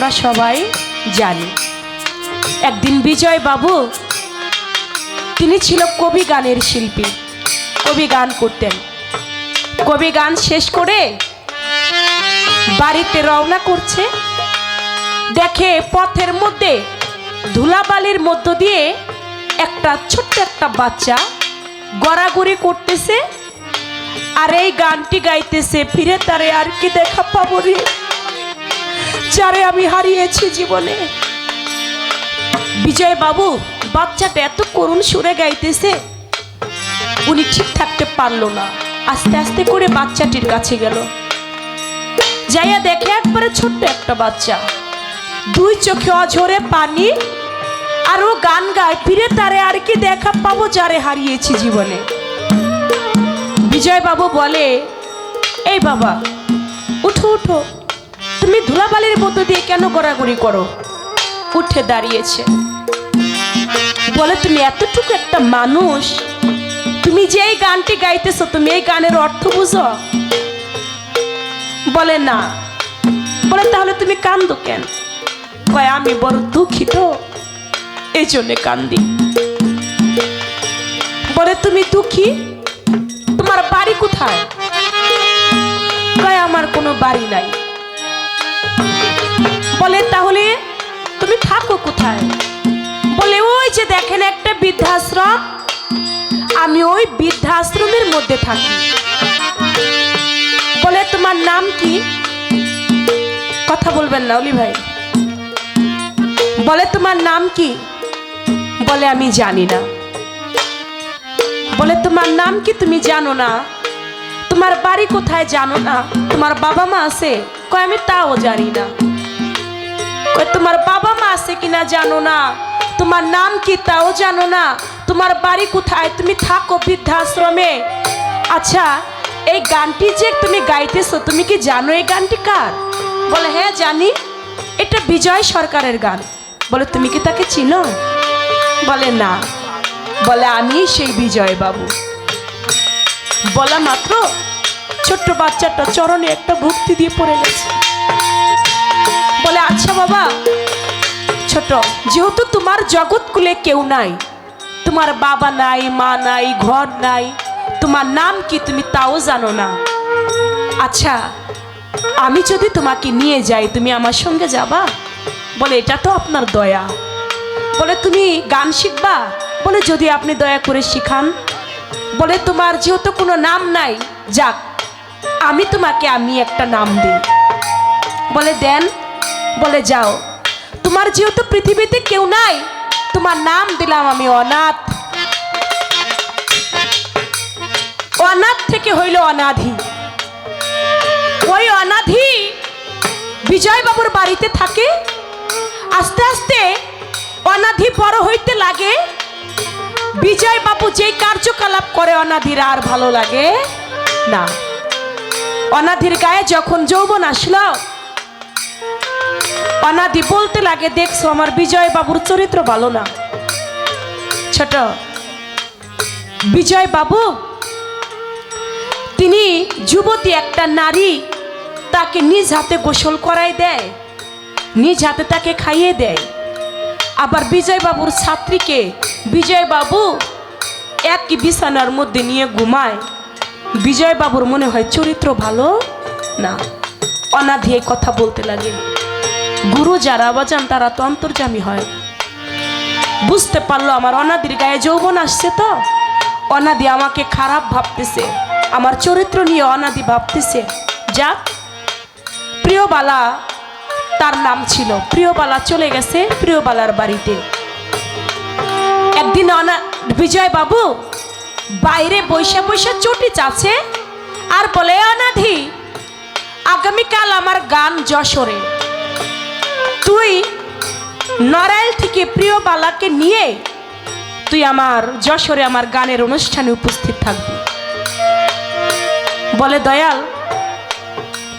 আমরা সবাই জানি। একদিন বিজয় বাবু, তিনি ছিল কবি গানের শিল্পী, কবি গান করতেন। কবি গান শেষ করে বাড়িতে রওনা করছে। দেখে পথের মধ্যে ধুলাবালির মধ্য দিয়ে একটা ছোট্ট একটা বাচ্চা গড়াগড়ি করতেছে। আর এই গানটি গাইতেছে, ফিরে তারে আর কি দেখা পাবো রে? যারে আমি হারিয়েছি জীবনে। বিজয় বাবু বাচ্চাটা এত করুণ সুরে গাইতেছে, উনি ঠিক থাকতে পারল না। আস্তে আস্তে করে বাচ্চাটির কাছে গেল। যাইয়া দেখে একবারে ছোট্ট একটা বাচ্চা। দুই চোখে অঝরে পানি, আর ও গান গায়, ফিরে তারে আর কি দেখা পাবো যারে হারিয়েছি জীবনে। বিজয় বাবু বলে, এই বাবা, উঠো উঠো। তুমি ধুলাবালির মতো দিয়ে কেন গড়াগড়ি করো? উঠে দাঁড়িয়েছে। বলে, তুমি এতটুকু একটা মানুষ। তুমি যে এই গানটি গাইতেছো, তুমি এই গানের অর্থ বুঝো? বলে, না। বলে, তাহলে তুমি কান্দো কেন? কয়, আমি বড় দুঃখিত। এই জন্যে কান্দি। বলে, তুমি দুঃখী? তোমার বাড়ি কোথায়? কয়, আমার কোনো বাড়ি নাই। বলে, তাহলে তুমি থাকো কোথায়? বলে, ওই যে দেখেন একটা বৃদ্ধাশ্রম। আমি ওই বৃদ্ধাশ্রমের মধ্যে থাকি। বলে, তোমার নাম কি? কথা বলবেন না, অলি ভাই। বলে, তোমার নাম কি? বলে, আমি জানি না। বলে, তোমার নাম কি তুমি জানো না? তোমার বাড়ি কোথায় জানো না? তোমার বাবা মা আছে? কয়, আমি তাও জানি না। তোমার বাবা মা আছে কিনা জানো না? তোমার নাম কি তাও জানো না? তোমার বাড়ি কোথায়? তুমি থাকো বৃদ্ধাশ্রমে। আচ্ছা এই গানটি যে তুমি গাইতেছো, তুমি কি জানো এই গানটি কার? বলে হ্যাঁ জানি। এটা বিজয় সরকারের গান। বলে, তুমি কি তাকে চিনো? বলে, না। বলে, আমি সেই বিজয় বাবু। বলা, মাত্র ছোট্ট বাচ্চাটা চরণে একটা ভক্তি দিয়ে পড়ে গেছে। বলে আচ্ছা বাবা, ছোট, যেহেতু তোমার জগৎকুলে কেউ নাই, তোমার বাবা নাই, মা নাই, ঘর নাই, তোমার নাম কি তুমি তাও জানো না। আচ্ছা আমি যদি তোমাকে নিয়ে যাই, তুমি আমার সঙ্গে যাবা? বলে, এটা তো আপনার দয়া। বলে, তুমি গান শিখবা? বলে, যদি আপনি দয়া করে শিখান। বলে, তোমার যেহেতু কোনো নাম নাই, যাক, আমি তোমাকে, আমি একটা নাম দিই। বলে, দেন বলে, যাও। তোমার যেহেতু পৃথিবীতে কেউ নাই, তোমার নাম দিলাম আমি অনাথ। অনাথ থেকে হইল অনাধি। ওই অনাধি বিজয় বাবুর বাড়িতে থাকে। আস্তে আস্তে অনাধি বড় হইতে লাগে। বিজয় বাবু যেই কার্যকলাপ করে, অনাধির আর ভালো লাগে না। অনাধির গায়ে যখন যৌবন আসলো অনাদি বলতে লাগে, দেখছ, আমার বিজয় বাবুর চরিত্র ভালো না। ছোট, বিজয় বাবু, তিনি যুবতী একটা নারী, তাকে নিজ হাতে গোসল করাই দেয়, নিজ হাতে তাকে খাইয়ে দেয়। আবার বিজয় বাবুর ছাত্রীকে, বিজয় বাবু একই বিছানার মধ্যে নিয়ে ঘুমায়। বিজয় বাবুর মনে হয় চরিত্র ভালো না? অনাধি কথা বলতে লাগে। গুরু যারা বাজান তারা তো অন্তর্জামী হয়। বুঝতে পারল আমার অনাদির গায়ে যৌবন আসছে তো? অনাদি আমাকে খারাপ ভাবতেছে। আমার চরিত্র নিয়ে অনাদি ভাবতেছে। যাক, প্রিয়বালা তার নাম ছিল। প্রিয়বালা চলে গেছে প্রিয়বালার বাড়িতে। একদিন অনা, বিজয় বাবু বাইরে বৈশা বৈশা চটি চাচ্ছে আর বলে অনাধি আগামীকাল আমার গান যশোরে। তুই নড়াইল থেকে প্রিয় বালাকে নিয়ে তুই আমার যশোরে আমার গানের অনুষ্ঠানে উপস্থিত থাকবি। বলে দয়াল,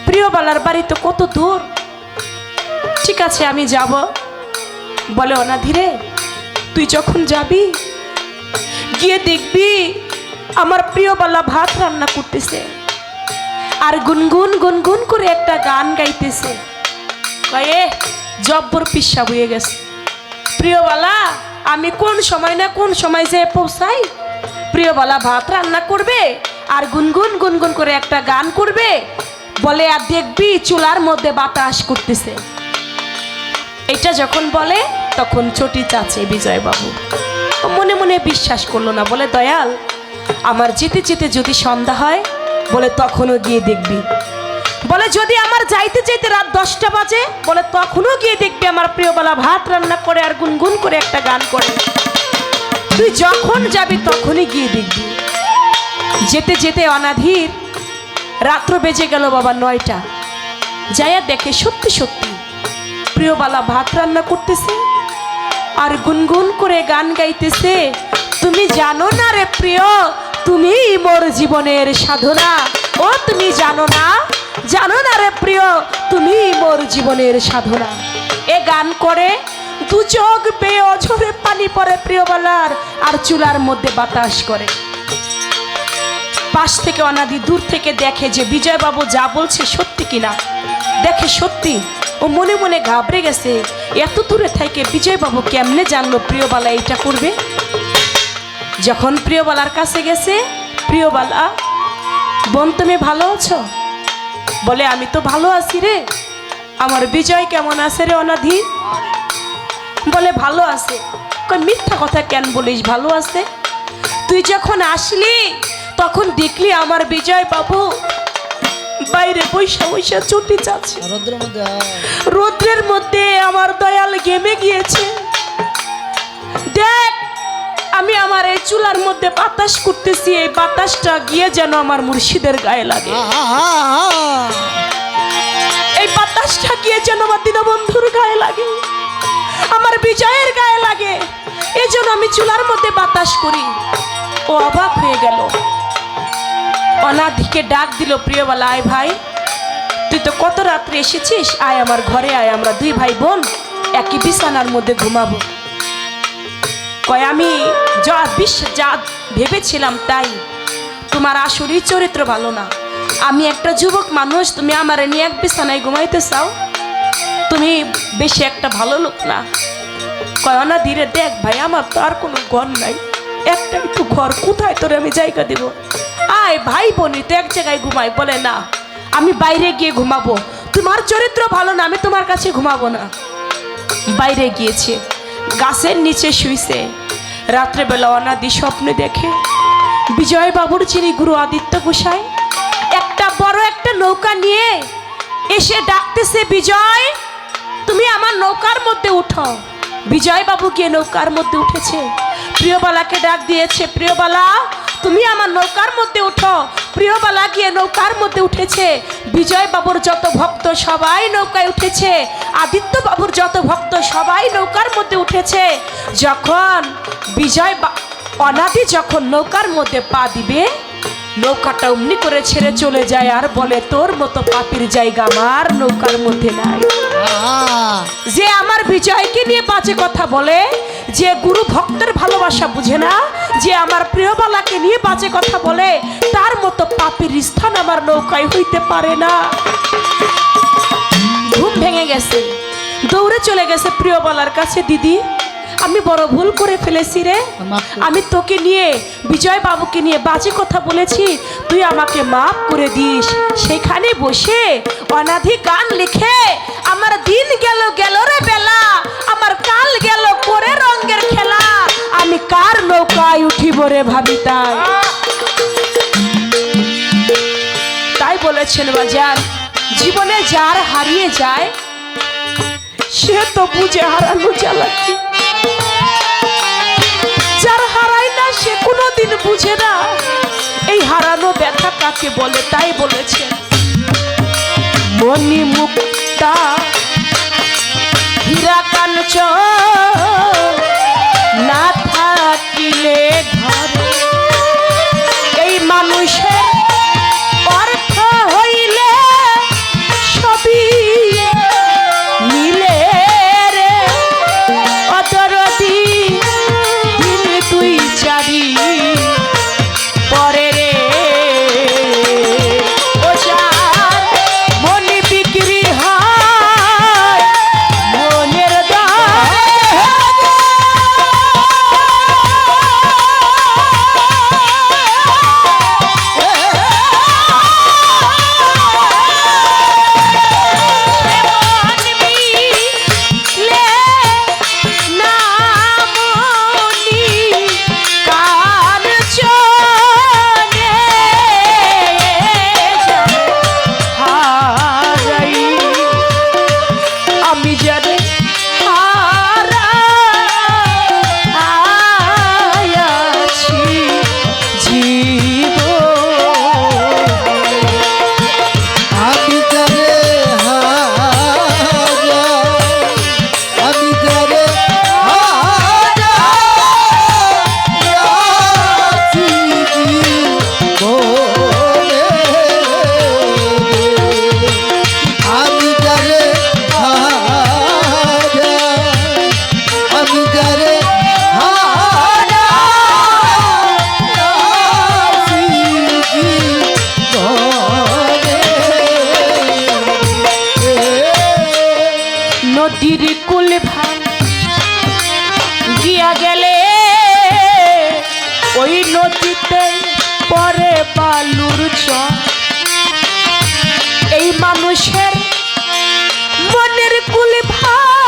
প্রিয় বালার বাড়ি তো কত দূর। ঠিক আছে, আমি যাব। বলে অনাধিরে, তুই যখন যাবি, গিয়ে দেখবি আমার প্রিয় বালা ভাত রান্না করতেছে। আর গুনগুন গুনগুন করে একটা গান গাইতেছে। জব্বর পিসা বয়ে গেছে। প্রিয়বালা, আমি কোন সময় না কোন সময় যে পৌঁছাই? প্রিয়বালা ভাত রান্না করবে আর গুনগুন গুনগুন করে একটা গান করবে। বলে, আর দেখবি চুলার মধ্যে বাতাস করতেছে। এটা যখন বলে, তখন চটি চাচে বিজয়বাবু। মনে মনে বিশ্বাস করল না, বলে, দয়াল, আমার যেতে যেতে যদি সন্ধ্যা হয়, বলে, তখনও গিয়ে দেখবি। বলে, যদি আমার যাইতে যাইতে রাত দশটা বাজে, বলে, তখনও গিয়ে দেখবি আমার প্রিয়বেলা ভাত রান্না করে আর গুনগুন করে একটা গান করে। তুই যখন যাবি তখনই গিয়ে দেখবি। যেতে যেতে অনাধীর রাত্র বেজে গেল বাবা নয়টা। যাইয়া দেখে সত্যি সত্যি প্রিয়বালা ভাত রান্না করতেছে আর গুনগুন করে গান গাইতেছে। তুমি জানো না রে প্রিয় তুমি মোর জীবনের সাধনা। ও, তুমি জানো না জানো না রে প্রিয়, তুমি মোর জীবনের সাধনা। এ গান করে দু চোখ বেয়ে অঝরে পানি পড়ে প্রিয়বালার আর চুলার মধ্যে বাতাস করে। পাশ থেকে অনাদি দূর থেকে দেখে যে বিজয়বাবু যা বলছে সত্যি কিনা দেখে সত্যি ও মনে মনে ঘাবড়ে গেছে, এত দূরে থেকে বিজয়বাবু কেমনে জানলো প্রিয়বালা এটা করবে? যখন প্রিয়বালার কাছে গেছে প্রিয়বালা বোন তুমি ভালো আছো? বলে আমি তো ভালো আছি রে। আমার বিজয় কেমন আছে রে অনাধি? বলে ভালো আছে। কই মিথ্যা কথা কেন বলিস? ভালো আছে? তুই যখন আসলি তখন দেখলি আমার বিজয় বাবু বাইরে বৈশা বৈশা চটি যাচ্ছে রৌদ্রের মধ্যে রৌদ্রের মধ্যে আমার দয়াল গেমে গিয়েছে। দেখ আমি আমার এই চুলার মধ্যে বাতাস করতেছি, এই বাতাসটা গিয়ে যেন আমার মুর্শিদের গায়ে লাগে! এই বাতাসটা গিয়ে যেন আমার দীনবন্ধুর গায়ে লাগে, আমার বিজয়ের গায়ে লাগে। এই জন্য আমি চুলার মধ্যে বাতাস করি। ও অবাক হয়ে গেল। অনাধিকে ডাক দিল প্রিয়বালা আয় ভাই। তুই তো কত রাত্রে এসেছিস? আয় আমার ঘরে, আয়। আমরা দুই ভাই বোন একই বিছানার মধ্যে ঘুমাবো। কয়, আমি যা বিশ্ব যা ভেবেছিলাম তাই। তোমার আসলেই চরিত্র ভালো না। আমি একটা যুবক মানুষ, তুমি আমার নিয়ে এক বিছানায় ঘুমাইতে চাও? তুমি বেশি একটা ভালো লোক না। কয় না ধীরে দেখ ভাই, আমার তো আর কোনো ঘর নাই। একটা একটু ঘর, কোথায় তোরে আমি জায়গা দিব? আয় ভাই বোনই তো এক জায়গায় ঘুমাই, বলে না। আমি বাইরে গিয়ে ঘুমাবো। তোমার চরিত্র ভালো না, আমি তোমার কাছে ঘুমাবো না। বাইরে গিয়েছে। গাছের নিচে শুইছে। রাত্রেবেলা অনাদি স্বপ্নে দেখে। বিজয় বাবুর যিনি গুরু আদিত্য গোসাই, একটা বড় একটা নৌকা নিয়ে এসে ডাকতেছে, বিজয়, তুমি আমার নৌকার মধ্যে উঠো। বিজয় বাবু গিয়ে নৌকার মধ্যে উঠেছে। প্রিয়বালাকে ডাক দিয়েছে, প্রিয়বালা, তুমি আমার নৌকার মধ্যে উঠো। প্রিয়বালা গিয়ে নৌকার মধ্যে উঠেছে। বিজয় বাবুর যত ভক্ত সবাই নৌকায় উঠেছে। আদিত্য বাবুর যত ভক্ত সবাই নৌকার মধ্যে উঠেছে। যখন বিজয় বা- অনাদি যখন নৌকার মধ্যে পা দিবে নৌকাটা অমনি করে ছেড়ে চলে যায় আর বলে তোর মতো পাপির জায়গা আমার নৌকার মধ্যে নাই। যে আমার বিজয়কে নিয়ে বাজে কথা বলে যে গুরু ভক্তের ভালোবাসা বুঝে না যে আমার প্রিয়বালাকে নিয়ে বাজে কথা বলে তার মতো পাপির স্থান আমার নৌকায় হইতে পারে না। ঘুম ভেঙে গেছে। দৌড়ে চলে গেছে প্রিয়বালার কাছে দিদি আমি বড় ভুল করে ফেলেছি রে। আমি তোকে নিয়ে বিজয় বাবুকে নিয়ে বাজে কথা বলেছি তুই আমাকে মাফ করে দিস। সেখানে বসে অনাধি গান লিখে আমার দিন গেল গেল রে বেলা আমার কাল গেল করে রঙের খেলা। আমি কার নৌকায় উঠিব রে ভাবি তাই? তাই বলেছেন বাজার জীবনে যার হারিয়ে যায় সে তো বুঝে হারানো যার সে কোনো দিন বুঝে না। এই হারানো ব্যথা কাকে বলে, তাই বলেছে। মনি মুক্তা হীরা কাঞ্চ নদীতে পরে বালুর চর এই মানুষের মনের কুলে ভাঙ